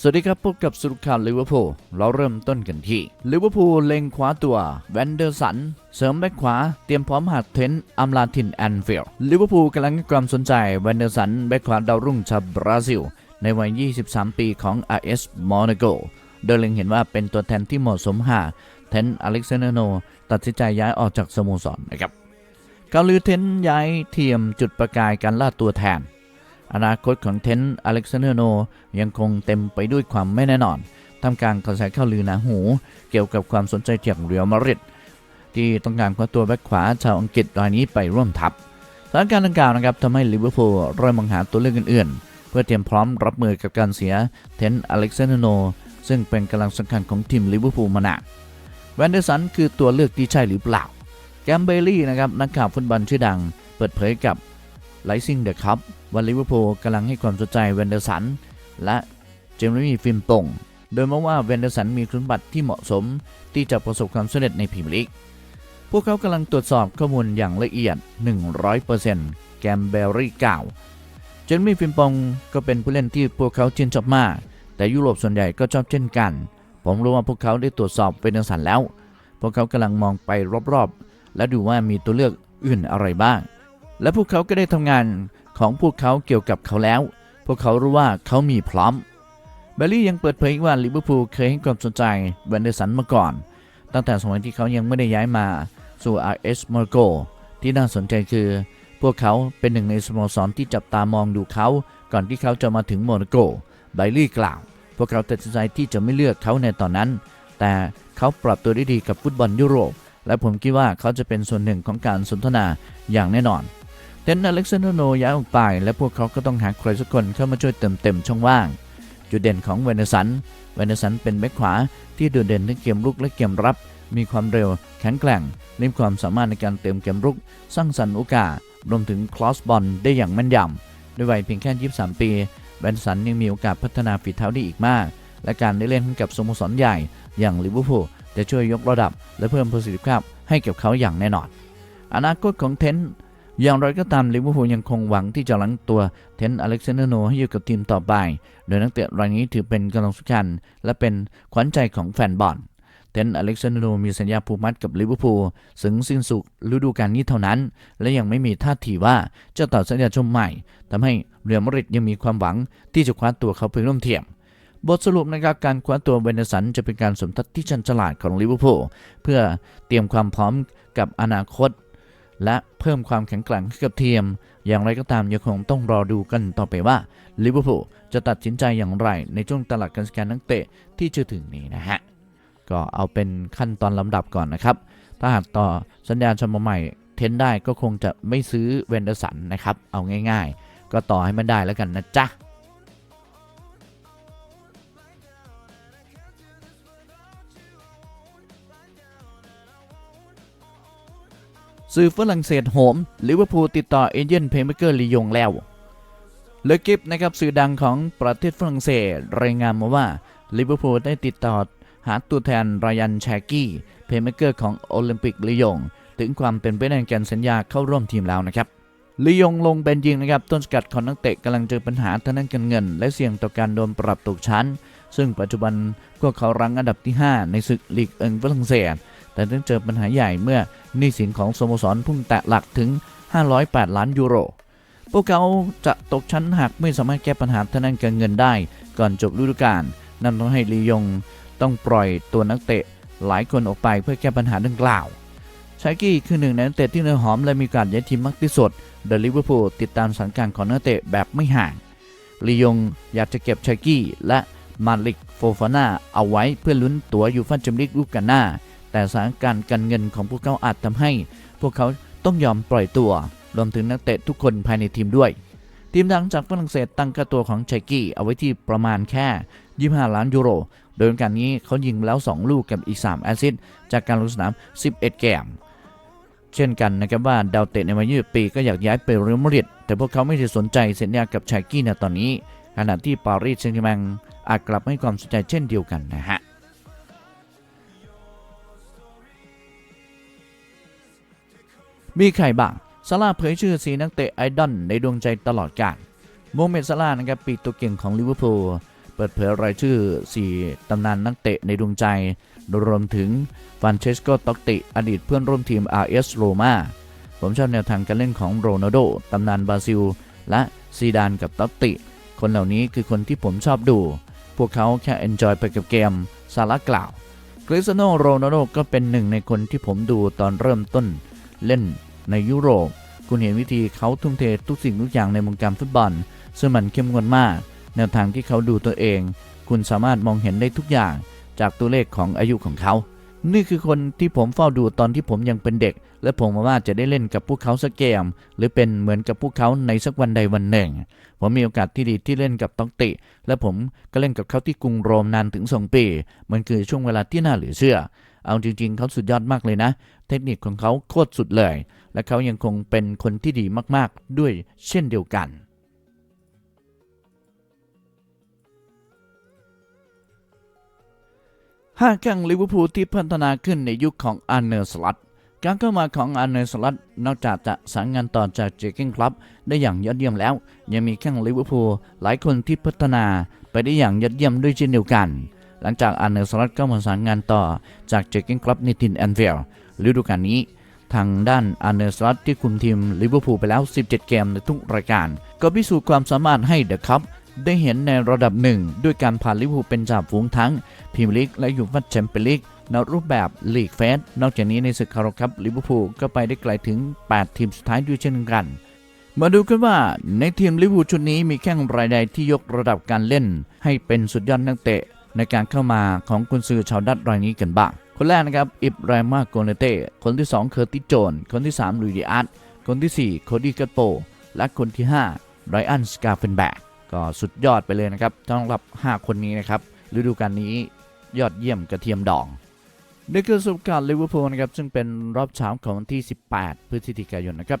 สวัสดีครับพบกับสรุปข่าวลิเวอร์พูลเราเริ่มต้นกันที่ลิเวอร์พูลเล็งคว้าตัวแวนเดอร์สัน เสริมแบ็คขวา เตรียมพร้อมหักเทนอัมลาทินแอนฟิลด์ลิเวอร์พูลกำลังให้ความสนใจแวนเดอร์สันแบ็คขวาดาวรุ่งชาวบราซิล ในวัย 23 ปีของ RS Monaco โดยเล็งเห็นว่าเป็นตัวแทนที่เหมาะสมหากเทนอเล็กซานโน ตัดสินใจย้ายออกจากสโมสรนะครับการลือเทนย้ายเทียมจุดประกายการล่าตัวแทน อนาคตของเทนต์อเล็กซานเดอร์โนยังคงเต็มไปด้วยความไม่แน่นอนทำกลางกระแสข่าวลือหนาหู เกี่ยวกับความสนใจจากเรียลมาริดที่ต้องการคว้าตัวแบ็คขวาชาวอังกฤษรายนี้ไปร่วมทัพสถานการณ์ดังกล่าวนะครับทำให้ลิเวอร์พูลเริ่มมองหาตัวเลือกอื่นๆ เพื่อเตรียมพร้อมรับมือกับการเสียเทนต์อเล็กซานเดอร์โนซึ่งเป็นกำลังสำคัญของทีมลิเวอร์พูลมานานแวนเดอร์สันคือตัวเลือกที่ใช่หรือเปล่า แกมเบลลี่นะครับนักข่าวฟุตบอลชื่อดัง เปิดเผยกับ ไลซิงเดอะคัพว่าลิเวอร์พูลกำลังให้ความสนใจแวนเดอร์สัน และเจมมี่ฟิมปงโดยมองว่าแวนเดอร์สันมีคุณสมบัติที่เหมาะสมที่จะประสบความสำเร็จในพรีเมียร์ลีก พวกเขากำลังตรวจสอบข้อมูลอย่างละเอียด 100%แกมเบลลี่กล่าว เจมมี่ฟิมปงก็เป็นผู้เล่นที่พวกเขาชื่นชอบมาก แต่ยุโรปส่วนใหญ่ก็ชอบเช่นกัน ผมรู้ว่าพวกเขาได้ตรวจสอบเวนเดอร์สันแล้ว พวกเขากำลังมองไปรอบๆ และดูว่ามีตัวเลือกอื่นอะไรบ้าง และพวกเขาก็ได้ทำงานของพวกเขาเกี่ยวกับเขาแล้ว พวกเขารู้ว่าเขามีพร้อมเบลลี่ยังเปิดเผยว่าลิเวอร์พูลเคยให้ความสนใจแวนเดอร์สันมาก่อน ตั้งแต่สมัยที่เขายังไม่ได้ย้ายมาสู่ RS m o n a c o ที่น่าสนใจคือ พวกเขาเป็นหนึ่งในสโมสรที่จับตามองดูเขา ก่อนที่เขาจะมาถึงโมนาโกไบลี่กล่าว พวกเขาตัดสินใจที่จะไม่เลือกเขาในตอนนั้น แต่เขาปรับตัวได้ดีกับฟุตบอลยุโรป และผมคิดว่าเขาจะเป็นส่วนหนึ่งของการสนทนาอย่างแน่นอน เทนอเล็กซานโดโนย้ายออกไป และพวกเขาก็ต้องหาใครสักคนเข้ามาช่วยเติมเต็มช่องว่าง จุดเด่นของเวนเดอร์สัน เวนเดอร์สันเป็นแบ็คขวาที่โดดเด่นทั้งเกมรุกและเกมรับ มีความเร็ว แข็งแกร่งมีความสามารถในการเติมเกมรุก สร้างสรรค์โอกาสรวมถึงคลอสบอลได้อย่างแม่นยำด้วยวัยเพียงแค่ 23 ปี เวนเดอร์สันยังมีโอกาสพัฒนาฝีเท้าได้อีกมาก และการได้เล่นกับสโมสรใหญ่ อย่างลิเวอร์พูลจะช่วยยกระดับ และเพิ่มประสิทธิภาพให้กับเขาอย่างแน่นอน อนาคตของเทน อย่างไรก็ตามลิเวอร์พูลยังคงหวังที่จะหลังตัวเทนอเล็กซานเดอร์โนให้อยู่กับทีมต่อไป โดยนักเตะรายนี้ถือเป็นกำลังสำคัญ และเป็นขวัญใจของแฟนบอลเทนอเล็กซานเดอร์โนมีสัญญาผูกมัดกับลิเวอร์พูลถึงสิ้นสุดฤดูกาลนี้เท่านั้น และยังไม่มีท่าทีว่าจะต่อสัญญาชมใหม่ทำให้เรอัลมาดริดยังมีความหวังที่จะคว้าตัวเขาไปร่วมทีมบทสรุปนะครับการคว้าตัวเวนเดอร์สันจะเป็นการสมทัศน์ที่ชันฉลาดของลิเวอร์พูลเพื่อเตรียมความพร้อมกับอนาคต และเพิ่มความแข็งแกร่งให้กับทีม อย่างไรก็ตามยังคงต้องรอดูกันต่อไปว่าลิเวอร์พูลจะตัดสินใจอย่างไรในช่วงตลาดการซื้อขายนักเตะที่จะถึงนี้นะฮะ ก็เอาเป็นขั้นตอนลำดับก่อนนะครับ ถ้าหากต่อสัญญาชมใหม่เทนได้ก็คงจะไม่ซื้อเวนเดอร์สันนะครับ เอาง่าย ๆ ก็ต่อให้มันได้แล้วกันนะจ๊ะ สื่อฝรั่งเศสโหมลิเวอร์พูลติดต่อเอเจนต์เพย์เมเกอร์ลียงแล้วเลกิฟนะครับสื่อดังของประเทศฝรั่งเศสรายงานมาว่าลิเวอร์พูลได้ติดต่อหาตัวแทนรายันแชกี้เพย์เมเกอร์ของโอลิมปิกลียงถึงความเป็นไปได้ในการสัญญาเข้าร่วมทีมแล้วนะครับลียงลงเป็นยิงนะครับต้นสกัดของนักเตะกำลังเจอปัญหาทางด้านการเงิน และเสี่ยงต่อการโดนปรับตกชั้น ซึ่งปัจจุบันพวกเขารั้งอันดับที่ 5 ในศึกลีกเอิงฝรั่งเศส แต่ต้องเจอปัญหาใหญ่เมื่อหนี้สินของสโมสรพุ่งแตะหลักถึง 508 ล้านยูโร พวกเขาจะตกชั้นหากไม่สามารถแก้ปัญหาทางด้านการเงินได้ ก่อนจบฤดูกาลนั่นต้องให้ลียงต้องปล่อยตัวนักเตะหลายคนออกไปเพื่อแก้ปัญหาดังกล่าวชากี้คือหนึ่งในนักเตะที่เนื้อหอมและมีการย้ายทีมมากที่สุดเดลิเวอร์พูลติดตามสถานการของนักเตะแบบไม่ห่างลียงอยากจะเก็บชากี้และมาลิกโฟฟาน่าเอาไว้เพื่อลุ้นตั๋วยูฟ่าแชมเปี้ยนลีกฤดูกาลหน้า แต่สถานการณ์การเงินของพวกเขาอาจทำให้ พวกเขาต้องยอมปล่อยตัว รวมถึงนักเตะทุกคนภายในทีมด้วย ทีมดังจากฝรั่งเศสตั้งค่าตัวของชากี้เอาไว้ที่ประมาณแค่ 25 ล้านยูโร โดยการนี้เขายิงแล้ว 2 ลูกกับอีก 3 แอซิสจากการลงสนาม 11เกมเช่นกันนะครับว่าดาวเตะในวัย20ปีก็อยากย้ายไปเรอัลมาดริดแต่พวกเขาไม่ได้สนใจสัญญากับชากี้ในตอนนี้ขณะที่ปารีสแซงต์แชร์แมงอาจกลับให้ความสนใจเช่นเดียวกันนะฮะ มีใครบ้างซาร่าเผยชื่อสีนักเตะไอดอลในดวงใจตลอดกาลโมเมดซาร่านะครับปีตัวเก่งของลิเวอร์พูลเปิดเผยรายชื่อ 4 ตำนานนักเตะในดวงใจ รวมถึงฟานเชสโกตอกติ อดีตเพื่อนร่วมทีม RS โรมาผมชอบแนวทางการเล่นของโรนัลโดตำนานบราซิล และซีดานกับตอกติ คนเหล่านี้คือคนที่ผมชอบดู พวกเขาแค่เอนจอยไปกับเกมซาร่ากล่าวคริสโนโรนัลโดก็เป็นหนึ่งในคนที่ผมดูตอนเริ่มต้น เล่นในยุโรป คุณเห็นวิธีเขาทุ่มเททุกสิ่งทุกอย่างในวงการฟุตบอล ซึ่งมันเข้มงวดมาก แนวทางที่เขาดูตัวเอง คุณสามารถมองเห็นได้ทุกอย่างจากตัวเลขของอายุของเขา นี่คือคนที่ผมเฝ้าดูตอนที่ผมยังเป็นเด็ก และผมว่าจะได้เล่นกับพวกเขาสักเกม หรือเป็นเหมือนกับพวกเขาในสักวันใดวันหนึ่ง ผมมีโอกาสที่ดีที่เล่นกับต้องติ และผมก็เล่นกับเขาที่กรุงโรมนานถึงสองปี มันคือช่วงเวลาที่น่าเหลือเชื่อ เอาจริง ๆเขาสุดยอดมากเลยนะ เทคนิคของเขาโคตรสุดเลย และเขายังคงเป็นคนที่ดีมากๆ ด้วยเช่นเดียวกัน ห้าแข้งลิเวอร์พูลที่พัฒนาขึ้นในยุคของอาร์เนอร์สลัตการเข้ามาของอาร์เนอร์สลัตนอกจากจะสานงานต่อจากเจเกนคลับได้อย่างยอดเยี่ยมแล้ว ยังมีแข้งลิเวอร์พูลหลายคนที่พัฒนาไปได้อย่างยอดเยี่ยมด้วยเช่นเดียวกัน หลังจากอาร์เนอร์สลัตก็มาสานงานต่อจากเจเกนคลับในทินแอนเวลฤดูกาลนี้ ทางด้านอาร์เนอร์สลัตที่คุมทีมลิเวอร์พูลไปแล้ว 17 เกมในทุกรายการ ก็พิสูจน์ความสามารถให้เดอะคัพได้เห็นในระดับหนึ่ง ด้วยการผ่านลิเวอร์พูลเป็นจ่าฝูงทั้งพรีเมียร์ลีกและยูฟ่าแชมเปี้ยนลีกในรูปแบบลีกเฟสนอกจากนี้ในศึกคาร์คัพลิเวอร์พูลก็ไปได้ไกลถึง 8 ทีมสุดท้ายด้วยเช่นกัน มาดูกันว่าในทีมลิเวอร์พูลชุดนี้มีแข้งรายใดที่ยกระดับการเล่น ให้เป็นสุดยอดนักเตะ ในการเข้ามาของกุนซือชาวดัตรายนี้กันบ้าง คนแรกนะครับอิบราฮิมาโกเนเต้ คนที่ 2 เคอร์ติโจน คนที่ 3 ลุยดิอาร์ตคนที่ 4 โคดี้กัตโป และคนที่5ไรอันสกาเฟนแบกก็สุดยอดไปเลยนะครับสำหรับ 5 คนนี้นะครับฤดูกาลนี้ยอดเยี่ยมกระเทียมดองนี่คือสุดการลิเวอร์พูลนะครับซึ่งเป็นรอบเช้าของวันที่ 18 พฤศจิกายนนะครับ